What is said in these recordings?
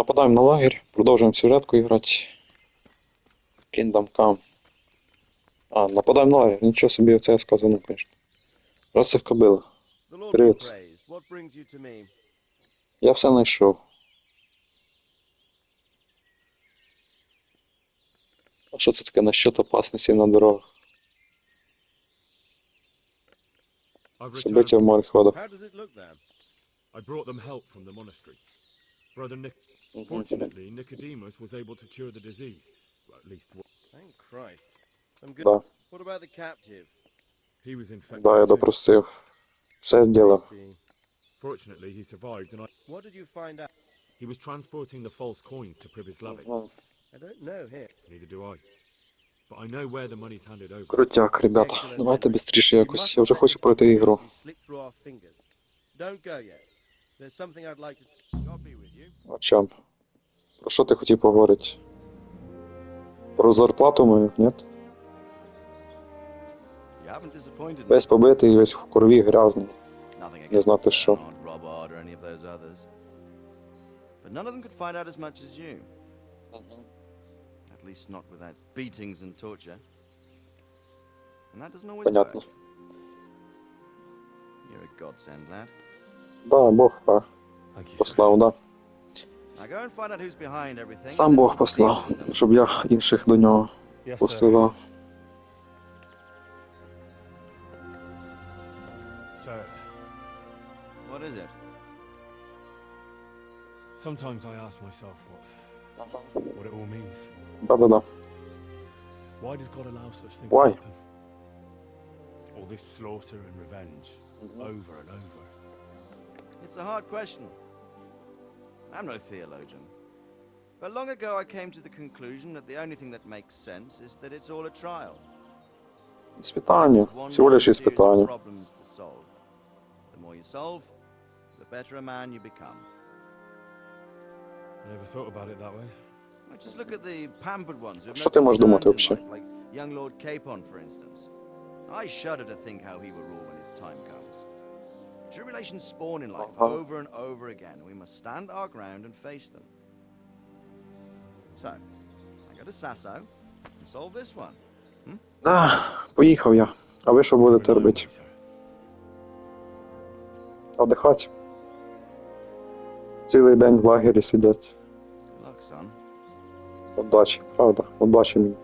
Нападаємо на лагерь, продовжуємо сюжетку грати. Kingdom Come. А, нападаємо на лагерь, нічого собі це я сказано, звісно. Раз цих кобила. Привет. Я все знайшов. А що це таке насчет опасності на дорогах? Собиття в мореходах. Brother Nick. Мгм. Fortunately, Nicodemus was able to cure the disease. Well, at least one. Thank Christ. Some good. Да, What about the captive? he was infected. да, я too. допросив. Все I зробив. see. Fortunately, he survived, and I. What did you find out? He was transporting the false coins to Pribyslavitz. Мгм. I don't know here. Neither do I. But I know where the money's handed over. Крутяк, ребята. Excellent, Давайте Henry. швидше We якось. mustn't Я вже let хочу this пройти ігру. opportunity slip through our fingers. Don't go yet. There's something I'd like to. Чому? Про що ти хотів поговорити? Про зарплату мою, ні? Весь побитий, весь в крові грязний. Не знати що. But none of them could find out as much as you. At least not without beatings and torture. And that doesn't always Понятно. work. You're a godsend, lad. Да, Бог да, послав, да. Сам and Бог deal послав, with them. щоб я інших до нього Yes, sir. посилав. Sir, What is it? sometimes I ask myself what what it all means. Да-да-да. Why does God allow such things Why? to happen? All this slaughter and revenge, over and over. It's a hard question. I'm no theologian. But long ago I came to the conclusion that the only thing that makes sense is that it's all a trial. Іспитання. One Всього лиш more series of іспитання. problems to solve. The more you solve, the better a man you become. I never thought about it that way. Well, Just look at the pampered ones. who have Що no ти можеш думати concerns in вообще? life, Like young Lord Capon, for instance. I shudder to think how he will rule when his time comes. Tribulations spawn in life Uh-huh. over and over again. We must stand our ground and face them. So, I go to Sasso and solve this one. Да, поїхав я. А ви що будете робити? Отдихати? Цілий день в лагері сидять. Good luck, son. Удачі, правда? Удачі мені.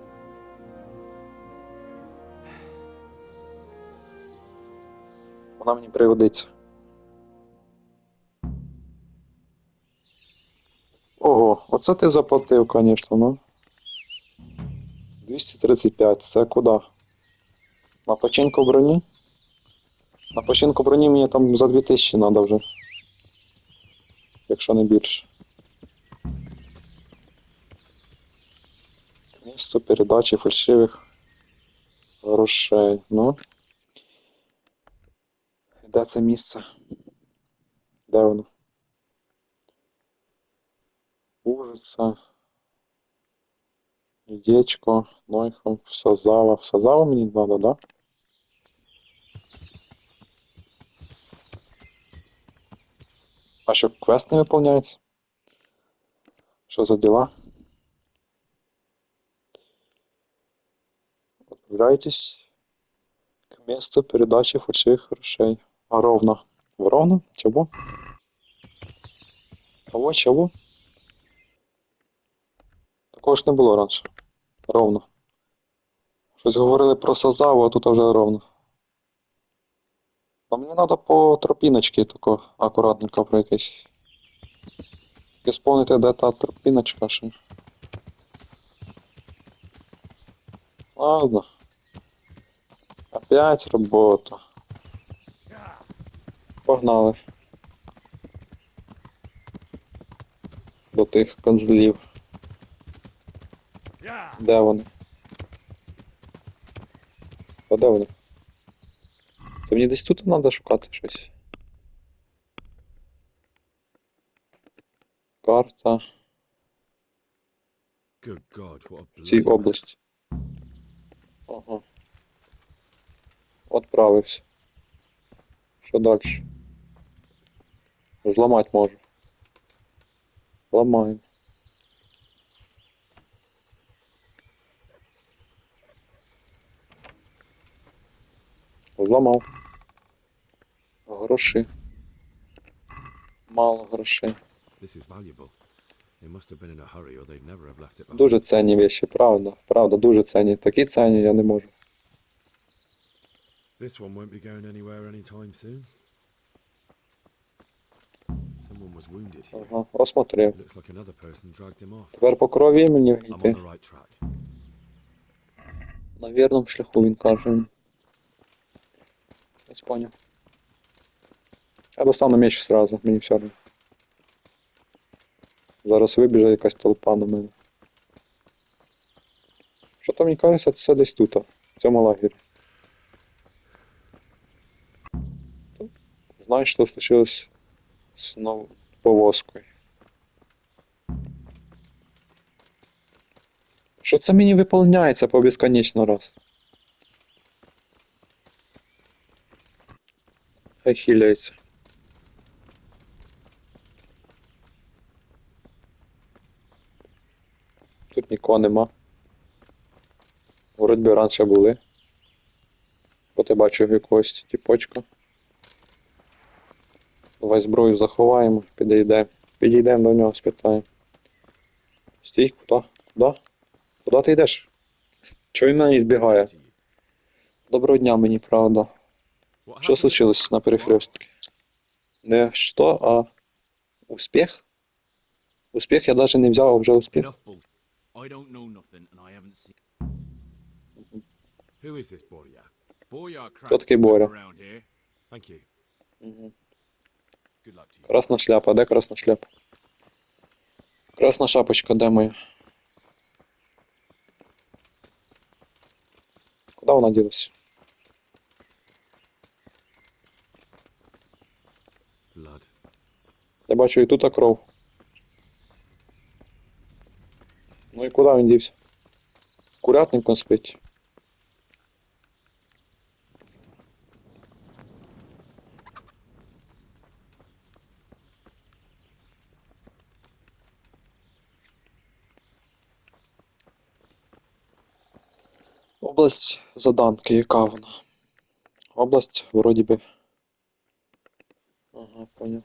Вона мені пригодиться. Оце ти заплатив, звісно, ну. 235, це куди? На починку броні? На починку броні мені там за 2000 треба вже. Якщо не більше. Місто передачі фальшивих грошей. Ну. Де це місце? Де воно? Ужаса. Яєчко, Нойхом, Всазава. Всазава мені треба, да? А що, квест не виповняється? Що за діла? Отправляйтесь к месту передачи фальшивых грошей. А ровно. В ровно? Чого? Кого? Чого? Такого не було раніше. Ровно. Щось говорили про Сазаву, а тут вже ровно. А мені треба по тропіночці тако акуратненько пройтись. І сповнити, де та тропіночка ще. Ладно. Опять робота. Погнали. До тих козлів. Де вони? А де вони? Це мені десь тут треба шукати щось. Карта цій області. Ага. Отправився. Що далі? Зламати можу. Ламаємо. Зламав. Гроші. Мало грошей. This is valuable. They must have been in a hurry, or they'd never have left it behind. Дуже цінні вещі, правда. Правда, дуже цінні. Такі цінні я не можу. This one won't be going anywhere anytime soon. Someone was wounded here. Ага, осмотрев. Looks like another person dragged him off. Тепер по крові мені I'm on йти. the right track. На вірному шляху він каже. Я поняв. Я достану меч сразу, мені все одно. Зараз вибіже якась толпа на мене. Що то мені кажеться, це десь тут, в цьому лагері. Знаєш, що случилось з повозкою? Що це мені виповняється по безконечно раз? Хай. Тут нікого нема. Вроді раніше були. От я бачив якогось тіпочка. Давай зброю заховаємо, підійдемо. Підійдемо до нього, спитаємо. Стій, куди? Куди? Куди ти йдеш? Чого він мене збігає? Доброго дня мені, правда. What Що happened? случилось на перехрестке? Не що, а успіх? Успіх я навіть не взяв, а вже успіх. Enough bull. I don't know nothing, and I haven't seen. Who is this Borya? Boyar Хто такий Боря? around here. Thank you. Мгм. Good luck to you. Красна шляпа, де красна шляпа? Красна шапочка, де моя? Куди вона ділася? Я бачу і тут кров. Ну і куди він дівся? Курятником спить. Область заданки, яка вона? Область, вроді би. Ага, понял.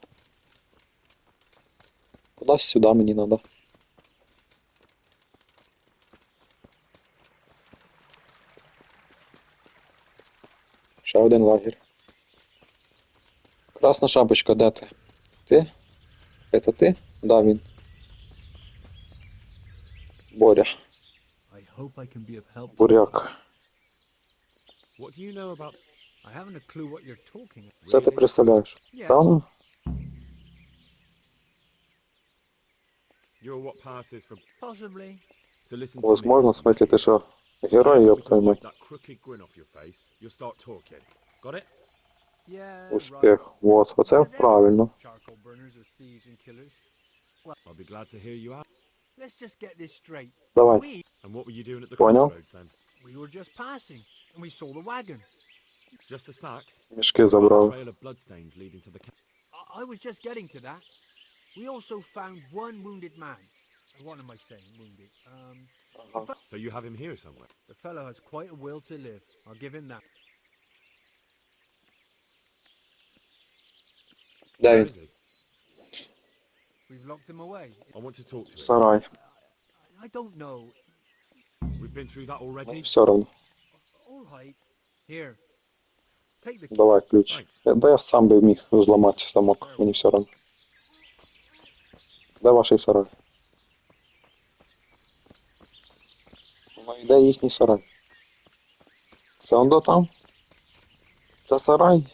Кудись сюди мені надо. Ще один лагерь. Красна шапочка, де ти? Ти? Это ти? Да, він. Боря. Буряк. Це ти представляєш? Правильно? Face. You'll start talking. Got it? Yeah. Успіх. Вот, оце правильно. Давай. Понял. crossroads then? We were just passing and we saw the wagon. Just the sacks? Мішки Or a забрали. trail of bloodstains leading to the camp. I, I was just getting to that. We also found one wounded man. What am I saying, wounded? Um, So you have him here somewhere. the fellow has quite a will to live. I'll give him that. Де Where він? is he? We've locked him away. I want to talk to him. Сарай. I don't know. We've been through that Ну, already. все одно. All right. Here. Take the key. Давай ключ. Thanks. Я- Да я сам би міг зламати замок, мені все одно. Де ваш сарай? Ну і де їхній сарай? Це он до там? Це сарай?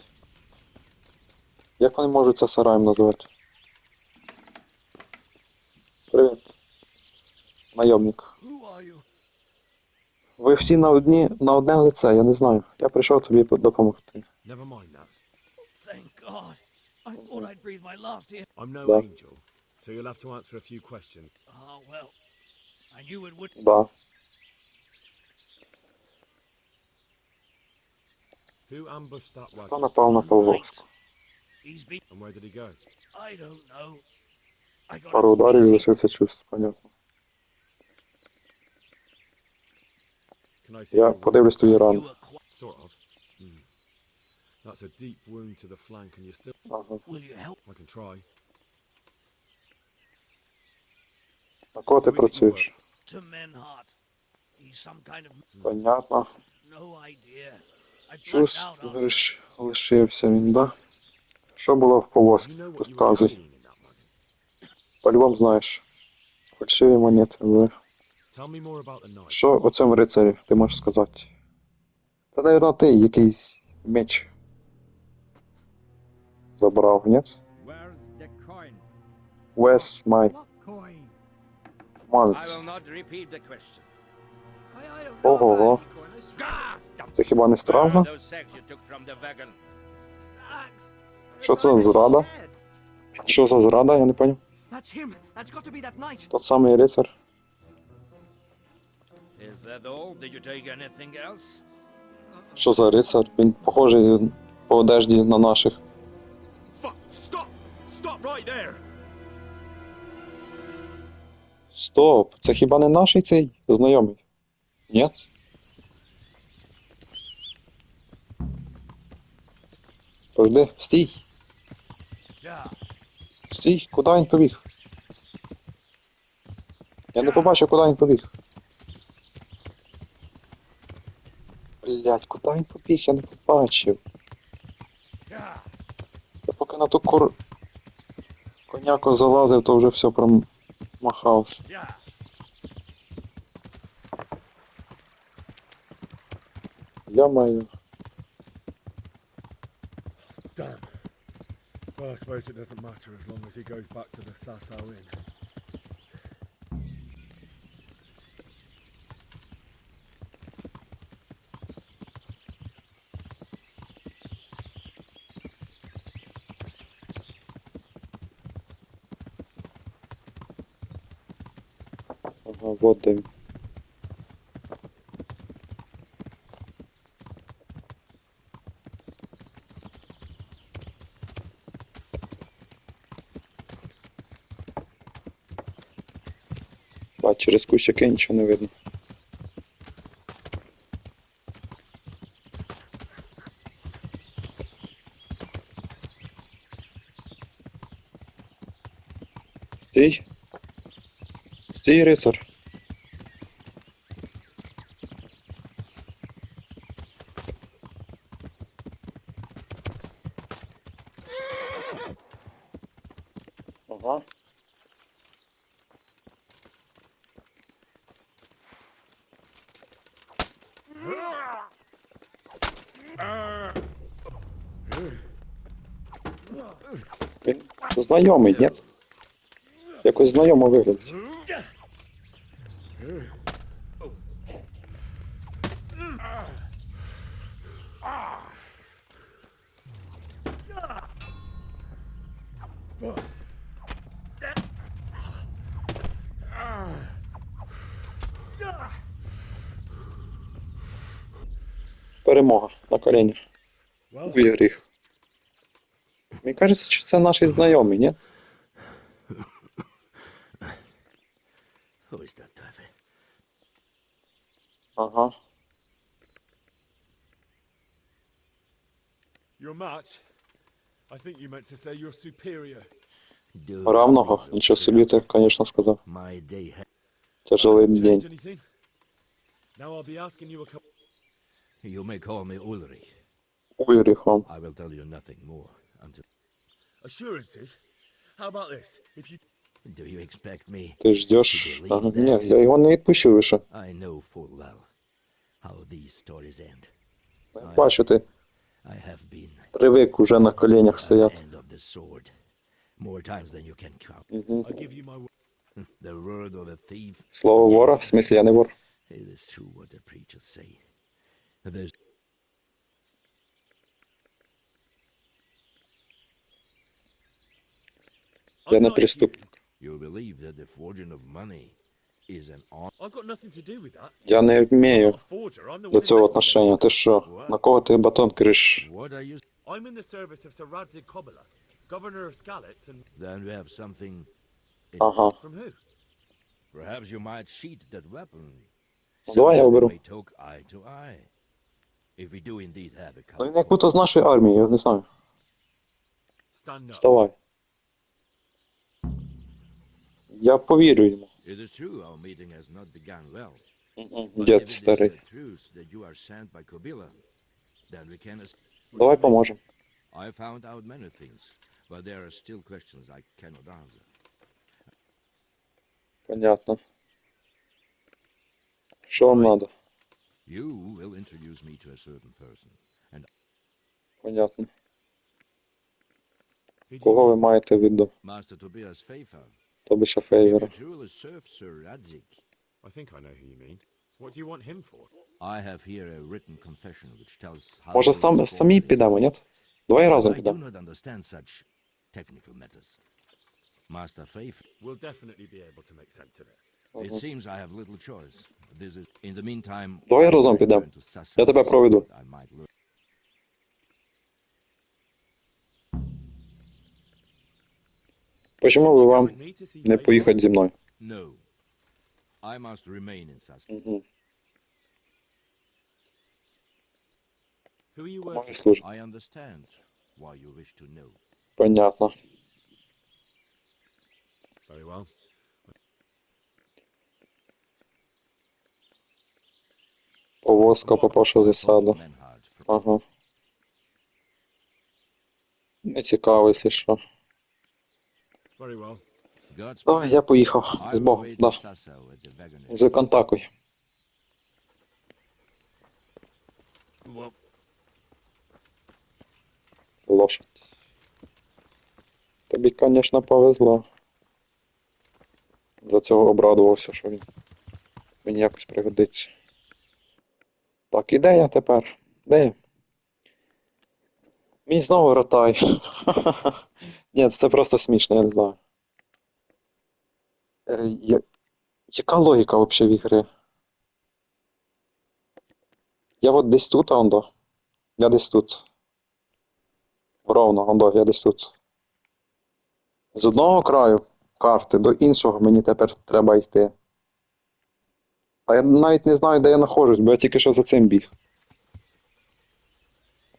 Як вони можуть це сараєм назвати? Привіт. Найомник. Ви всі на одні на одне лице, я не знаю. Я прийшов тобі допомогти. Never mind that. Thank God. I thought I'd breathe my last here. I'm no Да. angel, so you'll have to answer a few questions. Ah, well. I knew it would. Да. Who ambushed that Хто wagon? напав на Полвовську? He's been. And where did he go? I don't know. I got Пару a ударів і easy лишився чувств, понятно. Can I see Я your wound? подивлюсь твої You рани. were quite. Sort of. Hmm. That's a deep wound to the flank, and you're still. Ага. Will you help I can try. На кого ти працюєш? Понятно. лиш... лишився він, да? Що було в повозці? Розказуй. По-любому знаєш. Фальшиві монети. knife. Що о цьому рицарі ти можеш сказати? Та, навірно, ти якийсь меч забрав, ні? Where's my? I swear. Це хіба не? Sacks. Що це за зрада? Що за зрада, я не поняв. Тот самий рицар. Що за рицар? Він похожий по одежді на наших. Stop right there! Стоп! Це хіба не наш цей знайомий? Ні? Пожди, стій! Стій, куди він побіг? Я не побачив, куди він побіг. Блять, куди він побіг? Я не побачив. Я поки на ту кор... коняку залазив, то вже все промахався. Yeah. Я маю. Damn. Well, I suppose it doesn't matter as long as he goes back to the Sasso Inn. Вот де. Бач, через кущики нічого не видно. Стій. Стій, рицар. Він знайомий, ні? Якось знайомо виглядить. Перемога на коленях. Well, Вигріх. Мені кажеться, що це наш знайомий, ні? Ага. your match. I think you meant to say you're superior. Do Равного. Нічого собі ти, звісно, сказав. My day ha- Тяжелий Doesn't change день. anything. Now I'll be asking you a couple. You may call me Ulrich. Вигріхом. I will tell you nothing more until. Assurances? How about this? If you Do you expect me? Ти ждеш. Ага. Ні, я його не відпущу лише. I know full well how these stories end. Бачу, ти I have been привик уже на коленях a thief. Слово вора, в смислі я не вор. Я не преступник. I've got nothing to do with that. Я не the до цього отношення. Ти що? На кого ти батон криш? What are you? I'm in the service of Sir Radzig Kobala, governor of Skalitz, and Then we have something Ага. From who? Perhaps you might sheath that weapon. Ну, So давай я уберу. may talk eye to eye. If we do indeed have a Ну він common як будто з нашої армії, я не знаю. Stand up. Вставай. Я повірю йому. It is true our meeting has not begun well. Мгм, But if Дід it is старий. the truth that you are sent by Kobila, then we can as- Давай поможемо. I found out many things, but there are still questions I cannot answer. Понятно. Що вам треба? You will introduce me to a certain person, and Понятно. Who do you Кого ви mean? маєте в виду? Master Tobias Fafer. Тобі ще If фейвера. you truly serve Sir Radzik, I think I know who you mean. What do you want him for? I have here a written confession which tells how Може you сам, respond самі to this. підемо, ні? Давай разом I do підемо. not understand such technical matters. Master Faith, We'll definitely be able to make sense of it. it seems I have little choice. This is in the meantime. Давай I разом might підемо. learn to suss Я out тебе the проведу. Команді working служить. I understand why you wish to know. Понятно. Повозка попавши. Menhard from Ага. Не цікаво, якщо що. Godspeed. Давай, я поїхав. З Богом, да. З контакуй. Well, Лошадь. Тобі, звісно, повезло. За цього обрадувався, що він мені якось пригодиться. Так, і де я тепер? Де я? Мій знову ротай. Ні, це просто смішно, я не знаю. Е, я... Яка логіка взагалі в ігри? Я от десь тут, а ондо. Я десь тут. Ровно, ондо, я десь тут. З одного краю карти до іншого мені тепер треба йти. А я навіть не знаю, де я знаходжусь, бо я тільки що за цим біг.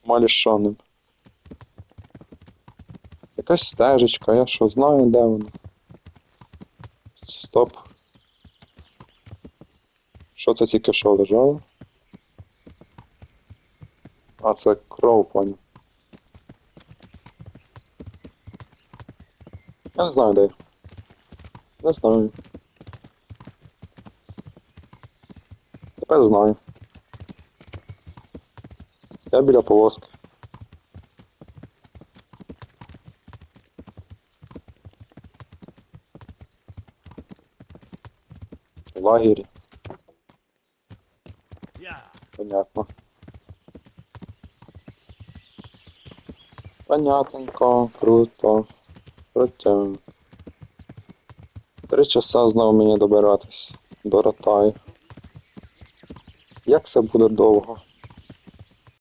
Малі шаним. Якась стежечка, я що, знаю, де вона. Стоп. Що це тільки що лежало? А, це кров, понял. Я не знаю, де. Не знаю. Тепер знаю. Я біля повозки. Лагері. Понятно. Понятненько, круто. Протягом. Три часа знову мені добиратись до Ротай. Як це буде довго?